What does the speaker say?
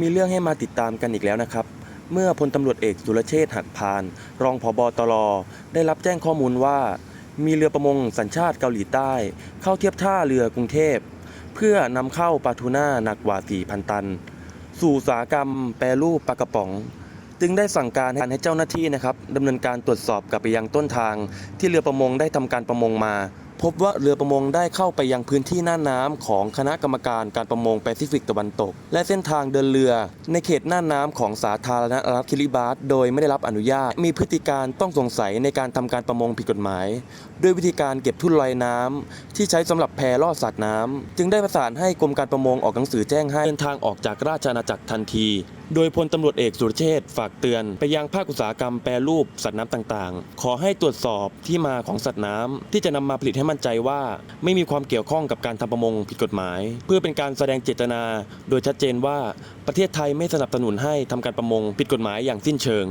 มีเรื่องให้มาติดตามกันอีกแล้วนะครับ เมื่อพลตำรวจเอกสุรเชษฐ์หักพาน รองผบตรได้รับแจ้งข้อมูลว่า มีเรือประมงสัญชาติเกาหลีใต้ เข้าเทียบท่าเรือกรุงเทพ เพื่อนำเข้าปลาทูน่าหนักกว่า 4,000 ตัน สู่อุตสาหกรรมแปรรูปปลากระป๋อง จึงได้สั่งการให้เจ้าหน้าที่นะครับดำเนินการตรวจสอบกลับไปยังต้นทาง ที่เรือประมงได้ทำการประมงมา พบว่าเรือประมงได้เข้าไปยังพื้นที่หน้าน้ำของคณะกรรมการการประมงแปซิฟิกตะวันตก และเส้นทางเดินเรือในเขตหน้าน้ำของสาธารณรัฐคิริบาสโดยไม่ได้รับอนุญาต มีพฤติการต้องสงสัยในการทำการประมงผิดกฎหมาย ด้วยวิธีการเก็บทุ่นลอยน้ำที่ใช้สำหรับแพล่อสัตว์น้ำจึงได้ประสานให้กรมการประมงออกหนังสือแจ้งให้เดินทางออกจากราชอาณาจักรทันที โดยพลตำรวจเอกสุรเชษฐ์ฝากเตือนไปยังภาคอุตสาหกรรมแปรรูปสัตว์น้ำต่างๆ ขอให้ตรวจสอบที่มาของสัตว์น้ำที่จะนำมาผลิตให้มั่นใจว่า ไม่มีความเกี่ยวข้องกับการทำประมงผิดกฎหมาย เพื่อเป็นการแสดงเจตนา โดยชัดเจนว่าประเทศไทยไม่สนับสนุนให้ทำการประมงผิดกฎหมายอย่างสิ้นเชิง